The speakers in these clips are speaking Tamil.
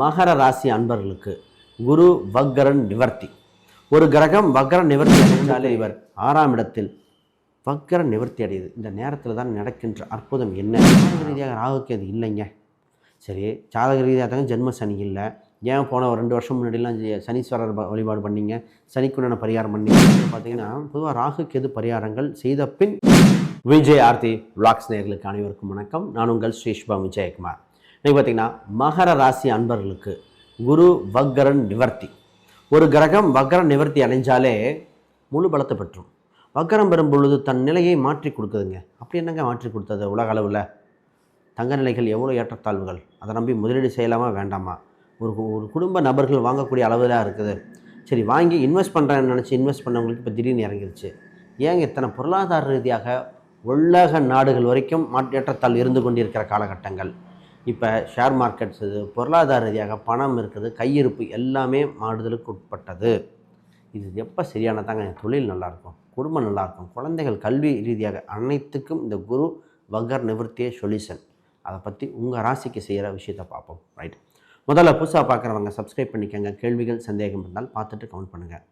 மகர ராசி அன்பர்களுக்கு குரு வக்கரன் நிவர்த்தி. ஒரு கிரகம் வக்கர நிவர்த்தி அடைந்தாலே இவர் ஆறாம் இடத்தில் வக்கர நிவர்த்தி அடையுது. இந்த நேரத்தில் தான் நடக்கின்ற அற்புதம் என்ன? ஜாதக ரீதியாக ராகுக்கு அது இல்லைங்க. சரி ஜாதக ரீதியாக தாங்க ஜென்ம சனி இல்லை. ஏன் போன ஒரு ரெண்டு வருஷம் முன்னாடிலாம் சனீஸ்வரர் வழிபாடு பண்ணீங்க? சனிக்குண்டான பரிகாரம் பண்ணீங்க? பார்த்தீங்கன்னா பொதுவாக ராகுக்கு எது பரிகாரங்கள் செய்த பின் விஜய் ஆர்த்தி விளாக்ஸ் நேர்களுக்கு அனைவருக்கும் வணக்கம். நான் உங்கள் ஸ்ரீஷ்பா விஜயகுமார். இன்றைக்கி பார்த்தீங்கன்னா மகர ராசி அன்பர்களுக்கு குரு வக்கரன் நிவர்த்தி. ஒரு கிரகம் வக்ரன் நிவர்த்தி அடைஞ்சாலே முழு பலத்தை பெற்றும். வக்கரம் பெறும் பொழுது தன் நிலையை மாற்றி கொடுக்குதுங்க. அப்படி என்னங்க மாற்றி கொடுத்தது உலக அளவில்? தங்க நிலைகள் எவ்வளோ ஏற்றத்தாழ்வுகள்? அதை நம்பி முதலீடு செய்யலாமா வேண்டாமா? ஒரு ஒரு குடும்ப நபர்கள் வாங்கக்கூடிய அளவில் இருக்குது. சரி வாங்கி இன்வெஸ்ட் பண்ணுறேன்னு நினச்சி இன்வெஸ்ட் பண்ணவங்களுக்கு இப்போ திடீர்னு இறங்கிருச்சு. ஏங்க இத்தனை பொருளாதார ரீதியாக உலக நாடுகள் வரைக்கும் மாற்று இருந்து கொண்டிருக்கிற காலகட்டங்கள்? இப்போ ஷேர் மார்க்கெட்ஸ் இது பொருளாதார ரீதியாக பணம் இருக்குது கையிருப்பு எல்லாமே மாறுதலுக்கு உட்பட்டது. இது எப்போ சரியானதாங்க என் தொழில் நல்லாயிருக்கும் குடும்பம் நல்லாயிருக்கும் குழந்தைகள் கல்வி ரீதியாக அனைத்துக்கும் இந்த குரு வகர் நிவர்த்தியே சொல்யூஷன். அதை பற்றி உங்கள் ராசிக்கு செய்கிற விஷயத்தை பார்ப்போம் ரைட் முதல்ல புதுசாக பார்க்குறவங்க சப்ஸ்கிரைப் பண்ணிக்கோங்க. கேள்விகள் சந்தேகம் இருந்தால் பார்த்துட்டு கமெண்ட் பண்ணுங்கள்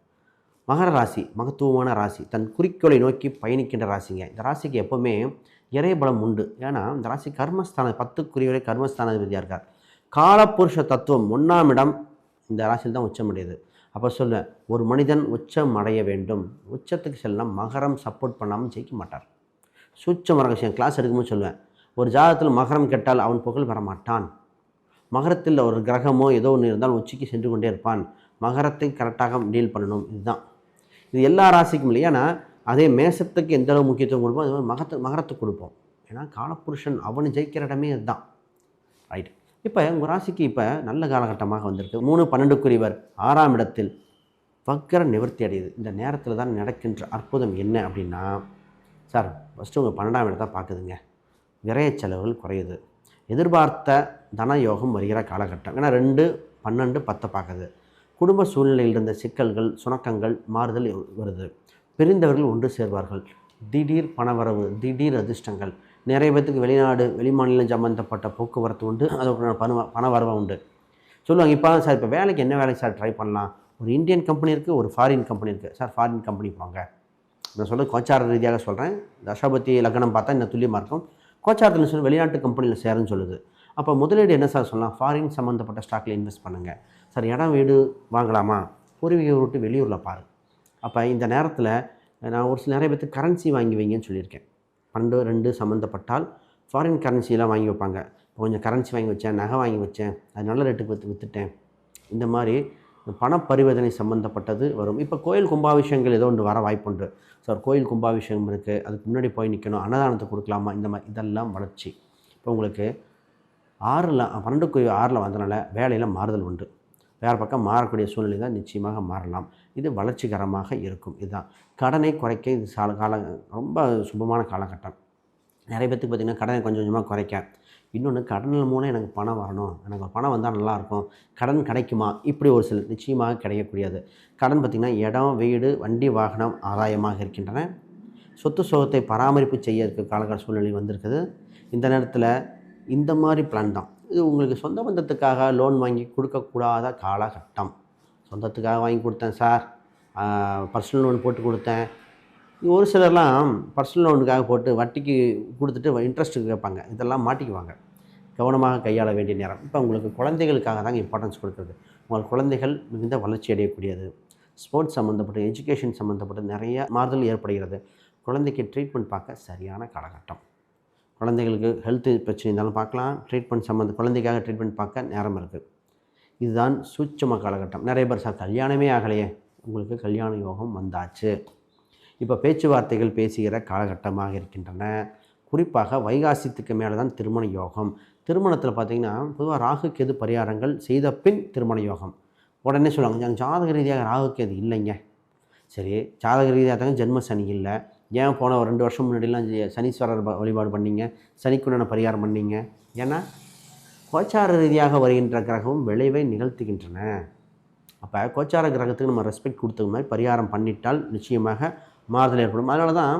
மகர ராசி மகத்துவமான ராசி தன் குறிக்கோளை நோக்கி பயணிக்கின்ற ராசிங்க. இந்த ராசிக்கு எப்போவுமே இறைபலம் உண்டு. ஏன்னா இந்த ராசி கர்மஸ்தான பத்துக்குரியவரை கர்மஸ்தானாதிபதியாக இருக்கார். காலப்புருஷ தத்துவம் ஒன்றாம் இடம் இந்த ராசியில் தான் உச்சமடையுது. அப்போ சொல்லுவேன் ஒரு மனிதன் உச்சம் அடைய வேண்டும். உச்சத்துக்கு செல்லாம் மகரம் சப்போர்ட் பண்ணாமல் ஜெயிக்க மாட்டார். சூட்சம ரகசியம் கிளாஸ் எடுக்கும்போது சொல்லுவேன் ஒரு ஜாதகத்தில் மகரம் கெட்டால் அவன் புகழ் வர மாட்டான். மகரத்தில் ஒரு கிரகமோ ஏதோ ஒன்று இருந்தால் உச்சிக்கு சென்று கொண்டே இருப்பான். மகரத்தை கரெக்டாக டீல் பண்ணணும். இதுதான். இது எல்லா ராசிக்கும் இல்லை அதே மேசத்துக்கு எந்த அளவு முக்கியத்துவம் கொடுப்போம் அது மாதிரி மகத்து மகரத்துக்கு கொடுப்போம். ஏன்னா காலப்புருஷன் அவனு ஜெயிக்கிற இடமே அதுதான் ரைட் இப்போ உங்கள் ராசிக்கு இப்போ நல்ல காலகட்டமாக வந்திருக்கு. மூணு பன்னெண்டுக்குரியவர் ஆறாம் இடத்தில் வக்கர நிவர்த்தி அடையுது. இந்த நேரத்தில் தான் நடக்கின்ற அற்புதம் என்ன அப்படின்னா சார் ஃபஸ்ட்டு உங்கள் பன்னெண்டாம் இடத்தை பார்க்குதுங்க. விரைய செலவுகள் குறையுது. எதிர்பார்த்த தன யோகம் வருகிற காலகட்டம். ஏன்னா ரெண்டு பன்னெண்டு பத்தை பார்க்குது. குடும்ப சூழ்நிலையில் இருந்த சிக்கல்கள் சுணக்கங்கள் மாறுதல் வருது. பிரிந்தவர்கள் ஒன்று சேர்வார்கள். திடீர் பணவரவு திடீர் அதிர்ஷ்டங்கள். நிறைய பேத்துக்கு வெளிநாடு வெளிமாநிலம் சம்மந்தப்பட்ட போக்குவரத்து உண்டு. அதோட பண பணவரவு உண்டு. சொல்லுவாங்க இப்போ சார் இப்போ வேலைக்கு என்ன வேலைக்கு சார் ட்ரை பண்ணலாம்? ஒரு இந்தியன் கம்பெனி இருக்குது ஒரு ஃபாரின் கம்பெனி இருக்குது சார் ஃபாரின் கம்பெனி போங்க நான் சொல்ல கோச்சார ரீதியாக சொல்கிறேன் தசாபதி லக்னம் பார்த்தா இன்னும் துல்லியமாக இருக்கும். கோச்சாரத்தில் சொல்லி வெளிநாட்டு கம்பெனியில் சேருன்னு சொல்லுது. அப்போ முதலீடு என்ன சார் சொல்லலாம்? ஃபாரின் சம்மந்தப்பட்ட ஸ்டாக்கில் இன்வெஸ்ட் பண்ணுங்கள் சார் இடம் வீடு வாங்கலாமா? பூர்வீக விட்டு வெளியூரில் பாரு. அப்போ இந்த நேரத்தில் நான் ஒரு சில நிறைய பேர்த்து கரன்சி வாங்கி வைங்கன்னு சொல்லியிருக்கேன். பன்னெண்டு ரெண்டு சம்மந்தப்பட்டால் ஃபாரின் கரன்சிலாம் வாங்கி வைப்பாங்க. இப்போ கொஞ்சம் கரன்சி வாங்கி வச்சேன் நகை வாங்கி வச்சேன் அது நல்ல ரேட்டுக்கு விற்று விற்றுட்டேன் இந்த மாதிரி பண பரிவர்த்தனை சம்மந்தப்பட்டது வரும். இப்போ கோயில் கும்பாபிஷேகங்கள் ஏதோ ஒன்று வர வாய்ப்புண்டு சார் கோயில் கும்பாபிஷேகம் இருக்குது அதுக்கு முன்னாடி போய் நிற்கணும் அன்னதானத்தை கொடுக்கலாமா? இந்த மாதிரி இதெல்லாம் வளர்ச்சி. இப்போ உங்களுக்கு ஆறில் பன்னெண்டுக்கு ஆறில் வந்தனால வேலையில் மாறுதல் உண்டு. வேறு பக்கம் மாறக்கூடிய சூழ்நிலை தான் நிச்சயமாக மாறலாம். இது வளர்ச்சிகரமாக இருக்கும். இதுதான். கடனை குறைக்க இது சால கால ரொம்ப சுபமான காலகட்டம். நிறைய பேத்துக்கு பார்த்திங்கன்னா கடனை கொஞ்சம் கொஞ்சமாக குறைக்க. இன்னொன்று கடனில் மூலம் எனக்கு பணம் வரணும். எனக்கு பணம் வந்தால் நல்லாயிருக்கும். கடன் கிடைக்குமா? இப்படி ஒரு சில நிச்சயமாக கிடைக்கக்கூடியது. கடன் பார்த்திங்கன்னா இடம் வீடு வண்டி வாகனம் ஆதாயமாக இருக்கின்றன. சொத்து சோகத்தை பராமரிப்பு செய்ய இருக்க காலகட்ட சூழ்நிலை வந்திருக்குது. இந்த நேரத்தில் இந்த மாதிரி பிளான் தான். இது உங்களுக்கு சொந்த பந்தத்துக்காக லோன் வாங்கி கொடுக்கக்கூடாத காலகட்டம். சொந்தத்துக்காக வாங்கி கொடுத்தேன் சார் பர்சனல் லோன் போட்டு கொடுத்தேன். ஒரு சிலர்லாம் பர்சனல் லோனுக்காக போட்டு வட்டிக்கு கொடுத்துட்டு இன்ட்ரெஸ்ட்டு கேட்பாங்க. இதெல்லாம் மாட்டிக்குவாங்க. கவனமாக கையாள வேண்டிய நேரம். இப்போ உங்களுக்கு குழந்தைகளுக்காக தாங்க இம்பார்ட்டன்ஸ் கொடுக்குறது. உங்கள் குழந்தைகள் மிகுந்த வளர்ச்சி அடையக்கூடியது. ஸ்போர்ட்ஸ் சம்மந்தப்பட்ட எஜுகேஷன் சம்மந்தப்பட்ட நிறைய மாறுதல் ஏற்படுகிறது. குழந்தைக்கு ட்ரீட்மெண்ட் பார்க்க சரியான காலகட்டம். குழந்தைகளுக்கு ஹெல்த் பிரச்சனை இருந்தாலும் பார்க்கலாம். ட்ரீட்மெண்ட் சம்மந்த குழந்தைக்காக ட்ரீட்மெண்ட் பார்க்க நேரம் இருக்குது இதுதான் சூட்சம காலகட்டம். நிறைய பேர் சார் கல்யாணமே ஆகலையே. உங்களுக்கு கல்யாண யோகம் வந்தாச்சு. இப்போ பேச்சுவார்த்தைகள் பேசுகிற காலகட்டமாக இருக்கின்றன. குறிப்பாக வைகாசித்துக்கு மேலே தான் திருமண யோகம். திருமணத்தில் பார்த்தீங்கன்னா பொதுவாக ராகு கேது பரிகாரங்கள் செய்த பின் திருமண யோகம். உடனே சொல்லுவாங்க ஜாதக ரீதியாக ராகு கேது இல்லைங்க. சரி ஜாதக ரீதியாக தாங்க ஜென்ம சனி இல்லை. ஏன் போன ஒரு ரெண்டு வருஷம் முன்னாடிலாம் சனீஸ்வரர் வழிபாடு பண்ணீங்க? சனிக்குண்டான பரிகாரம் பண்ணீங்க? ஏன்னா கோச்சார ரீதியாக வருகின்ற கிரகம் விளைவை நிகழ்த்துகின்றன. அப்போ கோச்சார கிரகத்துக்கு நம்ம ரெஸ்பெக்ட் கொடுத்த மாதிரி பரிகாரம் பண்ணிட்டால் நிச்சயமாக மாறுதல் ஏற்படும். அதனால தான்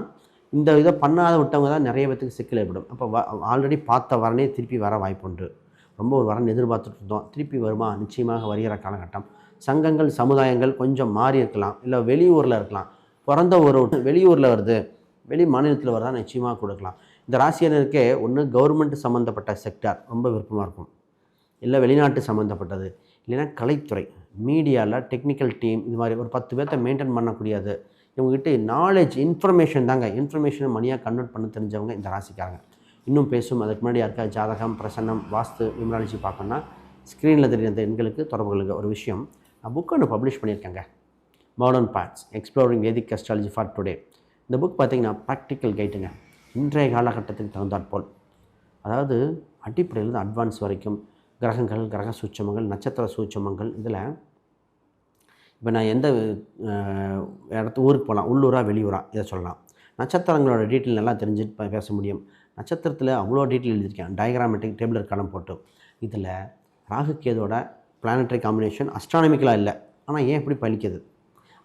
இந்த இதை பண்ணாத விட்டவங்க தான் நிறைய பேத்துக்கு சிக்கல் ஏற்படும். அப்போ ஆல்ரெடி பார்த்த வரனே திருப்பி வர வாய்ப்புண்டு. ரொம்ப ஒரு வரன் எதிர்பார்த்துட்டு இருந்தோம். திருப்பி வருமா? நிச்சயமாக வருகிற காலகட்டம். சங்கங்கள் சமுதாயங்கள் கொஞ்சம் மாறி இருக்கலாம். இல்லை வெளியூரில் இருக்கலாம். பிறந்த ஒரு வெளியூரில் வருது. வெளி மாநிலத்தில் வருதா நிச்சயமாக கொடுக்கலாம். இந்த ராசியனருக்கே ஒன்று கவர்மெண்ட் சம்மந்தப்பட்ட செக்டார் ரொம்ப விருப்பமாக இருக்கும். இல்லை வெளிநாட்டு சம்மந்தப்பட்டது இல்லைன்னா கலைத்துறை மீடியாவில் டெக்னிக்கல் டீம் இது மாதிரி ஒரு பத்து பேர்த்த மெயின்டைன் பண்ணக்கூடியது. இவங்ககிட்ட நாலேஜ் இன்ஃபர்மேஷன் தாங்க. இன்ஃபர்மேஷனை மணியாக கன்வெர்ட் பண்ண தெரிஞ்சவங்க இந்த ராசிக்காரங்க. இன்னும் பேசும். அதுக்கு முன்னாடி யாருக்கா ஜாதகம் பிரசன்னம் வாஸ்து நியூமராலஜி பார்க்கணுன்னா ஸ்க்ரீனில் தெரியுற எண்களுக்கு தொடர்புகளுக்கு ஒரு விஷயம். நான் புக் ஒன்று publish பண்ணியிருக்கேங்க. Modern paths exploring Vedic astrology for today இந்த புக் பார்த்திங்கன்னா ப்ராக்டிக்கல் கைட்டுங்க இன்றைய காலகட்டத்துக்கு தகுந்தாற்போல் அதாவது அடிப்படையிலிருந்து அட்வான்ஸ் வரைக்கும் கிரகங்கள் கிரக சூட்சமங்கள் நட்சத்திர சூட்சமங்கள் இதில் இப்போ நான் எந்த இடத்து ஊருக்கு போகலாம் உள்ளூராக வெளியூரா இதை சொல்லலாம். நட்சத்திரங்களோட டீட்டெயில் நல்லா தெரிஞ்சுட்டு பேச முடியும். நட்சத்திரத்தில் அவ்வளோ டீட்டெயில் எழுதியிருக்கேன். டயக்ராமேட்டிக் டேபிளர் காலம் போட்டு. இதில் ராகு கேதோட பிளானட்டரி காம்பினேஷன் அஸ்ட்ரானமிக்கலாக இல்லை. ஆனால் ஏன் இப்படி பலிக்குது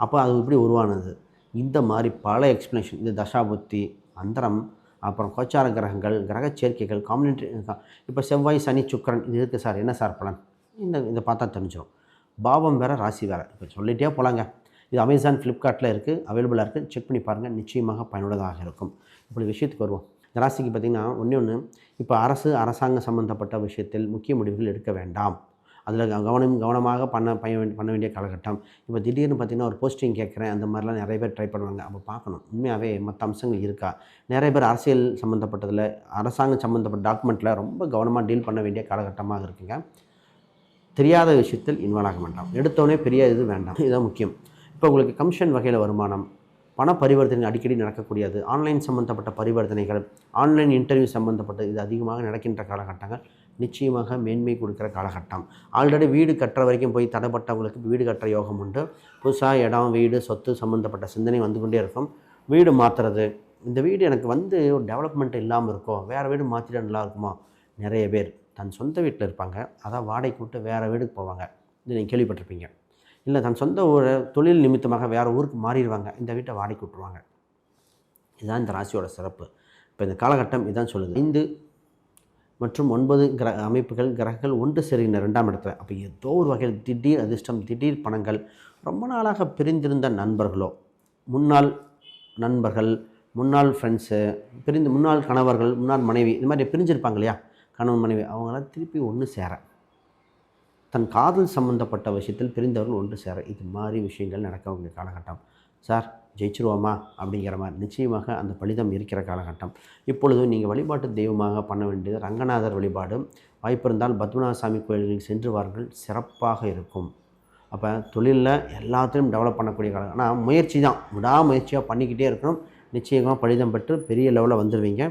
அப்போ அது இப்படி உருவானது. இந்த மாதிரி பல எக்ஸ்ப்ளனேஷன் இது தசாபுத்தி அந்தரம் அப்புறம் கோச்சார கிரகங்கள் கிரக சேர்க்கைகள் காம்பினேட்டரி இப்போ செவ்வாய் சனி சுக்கிரன் இது இருக்குது சார். என்ன சார் பலன்? இந்த இதை பார்த்தா தெரிஞ்சிடும் பாவம் வேறு ராசி வேறு. இப்போ சொல்லிகிட்டே போகலாங்க இது அமேசான் ஃப்ளிப்கார்ட்டில் இருக்குது அவைலபிளாக இருக்குது செக் பண்ணி பாருங்கள் நிச்சயமாக பயனுள்ளதாக இருக்கும். இப்படி விஷயத்துக்கு வருவோம். இந்த ராசிக்கு பார்த்திங்கன்னா ஒன்றே ஒன்று இப்போ அரசு அரசாங்கம் சம்மந்தப்பட்ட விஷயத்தில் முக்கிய முடிவுகள் எடுக்க வேண்டாம். அதில் கவனம் கவனமாக பண்ண பய வேண்டிய- பண்ண வேண்டிய காலகட்டம். இப்போ திடீர்னு பார்த்திங்கன்னா ஒரு போஸ்டிங் கேட்குறேன் அந்த மாதிரிலாம் நிறைய பேர் ட்ரை பண்ணுவாங்க. அப்போ பார்க்கணும். உண்மையாகவே மற்ற அம்சங்கள் இருக்கா? நிறைய பேர் அரசியல் சம்மந்தப்பட்டதில் அரசாங்கம் சம்மந்தப்பட்ட டாக்குமெண்ட்டில் ரொம்ப கவனமாக டீல் பண்ண வேண்டிய காலகட்டமாக இருக்குங்க. தெரியாத விஷயத்தில் இன்வால்வ் ஆக வேண்டாம் எடுத்தோடனே பெரிய இது வேண்டாம். இதுதான் முக்கியம். இப்போ உங்களுக்கு கமிஷன் வகையில் வருமானம் பண பரிவர்த்தனை அடிக்கடி நடக்கக்கூடியது ஆன்லைன் சம்மந்தப்பட்ட பரிவர்த்தனைகள் ஆன்லைன் இன்டர்வியூ சம்மந்தப்பட்ட இது அதிகமாக நடக்கின்ற காலகட்டங்கள். நிச்சயமாக மேன்மை கொடுக்குற காலகட்டம். ஆல்ரெடி வீடு கட்டுற வரைக்கும் போய் தடைப்பட்டவங்களுக்கு வீடு கட்டுற யோகம் உண்டு. புதுசாக இடம் வீடு சொத்து சம்மந்தப்பட்ட சிந்தனை வந்து கொண்டே இருக்கும். வீடு மாற்றுறது இந்த வீடு எனக்கு வந்து ஒரு டெவலப்மெண்ட் இல்லாமல் இருக்கோ வேறு வீடு மாற்றிட நல்லா இருக்குமோ? நிறைய பேர் தன் சொந்த வீட்டில் இருப்பாங்க. அதான் வாடகைக்கு விட்டு வேறு வீடுக்கு போவாங்க. இது நீங்கள் கேள்விப்பட்டிருப்பீங்க. இல்லை தன் சொந்த ஊரை தொழில் நிமித்தமாக வேறு ஊருக்கு மாறிடுவாங்க. இந்த வீட்டை வாடகைக்கு விட்டுருவாங்க இதுதான் இந்த ராசியோட சிறப்பு. இப்போ இந்த காலகட்டம் இதான் சொல்லுது. ஐந்து மற்றும் ஒன்பது கிர அமைப்புகள் கிரகங்கள் ஒன்று சேருகின்ற ரெண்டாம் இடத்துல. அப்போ ஏதோ ஒரு வகையில் திடீர் அதிர்ஷ்டம் திடீர் பணங்கள் ரொம்ப நாளாக பிரிந்திருந்த நண்பர்களோ முன்னாள் நண்பர்கள் முன்னாள் ஃப்ரெண்ட்ஸு பிரிந்து முன்னாள் கணவர்கள் முன்னாள் மனைவி இந்த மாதிரி பிரிஞ்சிருப்பாங்க இல்லையா? கணவன் மனைவி அவங்களாம் திருப்பி ஒன்று சேர. தன் காதல் சம்பந்தப்பட்ட விஷயத்தில் பிரிந்தவர்கள் ஒன்று சேர. இது மாதிரி விஷயங்கள் நடக்க வேண்டிய காலகட்டம். சார் ஜெயிச்சிருவோமா அப்படிங்கிற மாதிரி நிச்சயமாக அந்த பலிதம் இருக்கிற காலகட்டம். இப்பொழுது நீங்கள் வழிபாட்டு தெய்வமாக பண்ண வேண்டியது ரங்கநாதர் வழிபாடு. வாய்ப்பிருந்தால் பத்மநாத சாமி கோயில்களில் சென்று வாருங்கள். சிறப்பாக இருக்கும். அப்போ தொழிலில் எல்லாத்தையும் டெவலப் பண்ணக்கூடிய காலம். ஆனால் முயற்சி தான். விடாமுயற்சியாக பண்ணிக்கிட்டே இருக்கணும். நிச்சயமாக பலிதம் பெற்று பெரிய லெவலில் வந்துடுவீங்க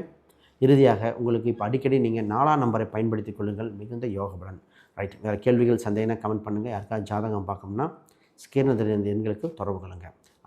இறுதியாக உங்களுக்கு இப்போ அடிக்கடி நீங்கள் நாலாம் நம்பரை பயன்படுத்திக் கொள்ளுங்கள். மிகுந்த யோகபலன். ரைட் வேறு கேள்விகள் சந்தேகம்னா கமெண்ட் பண்ணுங்கள் யாருக்காவது ஜாதகம் பார்க்கணும்னா ஸ்கீர்ணத்தில் எண்களுக்கு தொடர்பு கொள்ளுங்கள்